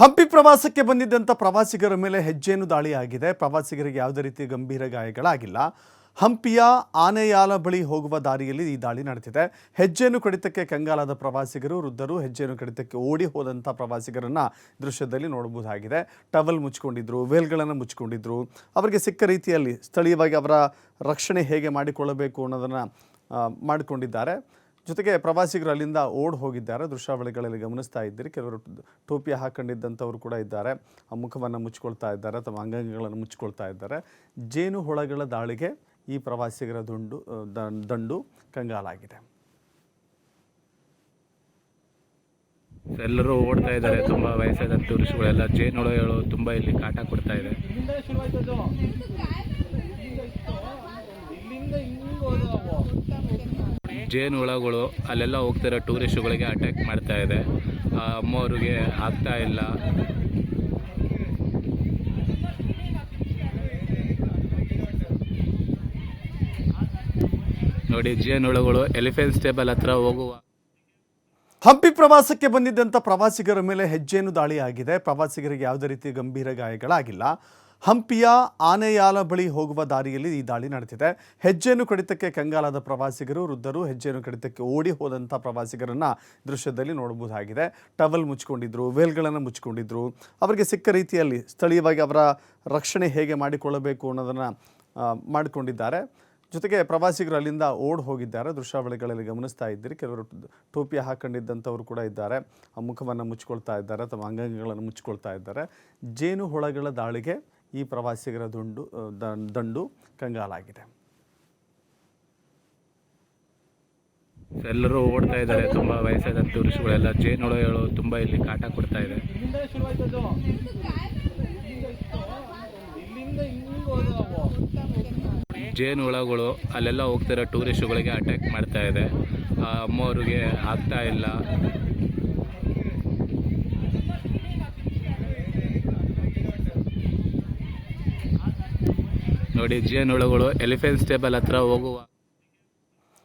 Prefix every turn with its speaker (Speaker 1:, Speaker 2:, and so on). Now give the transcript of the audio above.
Speaker 1: ಹಂಪಿ ಪ್ರವಾಸಕ್ಕೆ ಬಂದಿದ್ದಂಥ ಪ್ರವಾಸಿಗರ ಮೇಲೆ ಹೆಜ್ಜೆಯನ್ನು ದಾಳಿ ಆಗಿದೆ ಪ್ರವಾಸಿಗರಿಗೆ ಯಾವುದೇ ರೀತಿ ಗಂಭೀರ ಗಾಯಗಳಾಗಿಲ್ಲ. ಹಂಪಿಯ ಆನೆಯಾಲ ಬಳಿ ಹೋಗುವ ದಾರಿಯಲ್ಲಿ ಈ ದಾಳಿ ನಡೆದಿದೆ. ಹೆಜ್ಜೆಯನ್ನು ಕಡಿತಕ್ಕೆ ಕಂಗಾಲಾದ ಪ್ರವಾಸಿಗರು, ವೃದ್ಧರು ಹೆಜ್ಜೆಯನ್ನು ಕಡಿತಕ್ಕೆ ಓಡಿ ಹೋದಂಥ ಪ್ರವಾಸಿಗರನ್ನು ದೃಶ್ಯದಲ್ಲಿ ನೋಡಬಹುದಾಗಿದೆ. ಟವಲ್ ಮುಚ್ಕೊಂಡಿದ್ರು ವೇಲ್ಗಳನ್ನು ಮುಚ್ಕೊಂಡಿದ್ರು ಅವರಿಗೆ ಸಿಕ್ಕ ರೀತಿಯಲ್ಲಿ ಸ್ಥಳೀಯವಾಗಿ ಅವರ ರಕ್ಷಣೆ ಹೇಗೆ ಮಾಡಿಕೊಳ್ಳಬೇಕು ಅನ್ನೋದನ್ನು ಮಾಡಿಕೊಂಡಿದ್ದಾರೆ. ಜೊತೆಗೆ ಪ್ರವಾಸಿಗರು ಅಲ್ಲಿಂದ ಓಡ್ ಹೋಗಿದ್ದಾರೆ. ದೃಶ್ಯಾವಳಿಗಳಲ್ಲಿ ಗಮನಿಸ್ತಾ ಇದ್ದೀರಿ. ಕೆಲವರು ಟೋಪಿ ಹಾಕೊಂಡಿದ್ದಂಥವ್ರು ಕೂಡ ಇದ್ದಾರೆ. ಆ ಮುಖವನ್ನು ಮುಚ್ಕೊಳ್ತಾ ಇದ್ದಾರೆ ಅಥವಾ ಅಂಗಾಂಗಗಳನ್ನು ಮುಚ್ಕೊಳ್ತಾ ಇದ್ದಾರೆ. ಜೇನು ಹುಳಗಳ ದಾಳಿಗೆ ಈ ಪ್ರವಾಸಿಗರ ದುಂಡು ದಂಡು ಕಂಗಾಲಾಗಿದೆ.
Speaker 2: ಎಲ್ಲರೂ ಓಡ್ತಾ ಇದ್ದಾರೆ. ತುಂಬ ವಯಸ್ಸಾದ ಟೂರಿಸ್ಟ್ಗಳೆಲ್ಲ ಜೇನುಹುಳಗಳು ತುಂಬ ಇಲ್ಲಿ ಕಾಟ ಕೊಡ್ತಾ ಇದೆ.
Speaker 3: ನಾವು
Speaker 2: ಜೇನುಹುಳಗಳು ಅಲ್ಲೆಲ್ಲ ಹೋಗ್ತಿರೋ ಟೂರಿಸ್ಟ್ಗಳಿಗೆ ಅಟ್ಯಾಕ್ ಮಾಡ್ತಾ ಇದೆ. ಅಮ್ಮವ್ರಿಗೆ ಆಗ್ತಾ ಇಲ್ಲ. ನೋಡಿ, ಜೇನು ಹುಳಗಳು ಎಲಿಫೆಂಟ್ ಸ್ಟೇಬಲ್ ಹತ್ರ ಹೋಗುವ
Speaker 1: ಹಂಪಿ ಪ್ರವಾಸಕ್ಕೆ ಬಂದಿದ್ದಂಥ ಪ್ರವಾಸಿಗರ ಮೇಲೆ ಹೆಜ್ಜೇನು ದಾಳಿ ಆಗಿದೆ ಪ್ರವಾಸಿಗರಿಗೆ ಯಾವುದೇ ರೀತಿ ಗಂಭೀರ ಗಾಯಗಳಾಗಿಲ್ಲ. ಹಂಪಿಯ ಆನೆಯಾಲ ಬಳಿ ಹೋಗುವ ದಾರಿಯಲ್ಲಿ ಈ ದಾಳಿ ನಡೆದಿದೆ. ಹೆಜ್ಜೆಯನ್ನು ಕಡಿತಕ್ಕೆ ಕಂಗಾಲಾದ ಪ್ರವಾಸಿಗರು, ವೃದ್ಧರು ಹೆಜ್ಜೆಯನ್ನು ಕಡಿತಕ್ಕೆ ಓಡಿ ಹೋದಂಥ ಪ್ರವಾಸಿಗರನ್ನ ದೃಶ್ಯದಲ್ಲಿ ನೋಡಬಹುದಾಗಿದೆ. ಟವಲ್ ಮುಚ್ಕೊಂಡಿದ್ರು ವೇಲ್ಗಳನ್ನು ಮುಚ್ಕೊಂಡಿದ್ರು ಅವರಿಗೆ ಸಿಕ್ಕ ರೀತಿಯಲ್ಲಿ ಸ್ಥಳೀಯವಾಗಿ ಅವರ ರಕ್ಷಣೆ ಹೇಗೆ ಮಾಡಿಕೊಳ್ಳಬೇಕು ಅನ್ನೋದನ್ನು ಮಾಡಿಕೊಂಡಿದ್ದಾರೆ. ಜೊತೆಗೆ ಪ್ರವಾಸಿಗರು ಅಲ್ಲಿಂದ ಓಡ್ ಹೋಗಿದ್ದಾರೆ. ದೃಶ್ಯಾವಳಿಗಳಲ್ಲಿ ಗಮನಿಸ್ತಾ ಇದ್ದೀರಿ. ಕೆಲವರು ಟೋಪಿ ಹಾಕೊಂಡಿದ್ದಂಥವ್ರು ಕೂಡ ಇದ್ದಾರೆ. ಆ ಮುಖವನ್ನು ಮುಚ್ಕೊಳ್ತಾ ಇದ್ದಾರೆ. ತಮ್ಮ ಅಂಗಾಂಗಗಳನ್ನು ಮುಚ್ಕೊಳ್ತಾ ಇದ್ದಾರೆ. ಜೇನು ಹುಳಗಳ ದಾಳಿಗೆ ಈ ಪ್ರವಾಸಿಗರ ದುಂಡು ದಂಡು ಕಂಗಾಲಾಗಿದೆ.
Speaker 2: ಎಲ್ಲರೂ ಓಡ್ತಾ ಇದ್ದಾರೆ. ತುಂಬ ವಯಸ್ಸಾದ ಟೂರಿಸ್ಟ್ಗಳೆಲ್ಲ ಜೇನುಳಗಳು ತುಂಬ ಇಲ್ಲಿ ಕಾಟ ಕೊಡ್ತಾ ಇದೆ. ಜೇನುಹುಳಗಳು ಅಲ್ಲೆಲ್ಲ ಹೋಗ್ತಿರೋ ಟೂರಿಸ್ಟ್ಗಳಿಗೆ ಅಟ್ಯಾಕ್ ಮಾಡ್ತಾ ಇದೆ. ಆ ಅಮ್ಮವ್ರಿಗೆ ಆಗ್ತಾ ಇಲ್ಲ. ನೋಡಿ ಜೇನುಳುಗಳು ಎಲಿಫೆಂಟ್ ಸ್ಟೇಬಲ್ ಹತ್ರ ಹೋಗುವ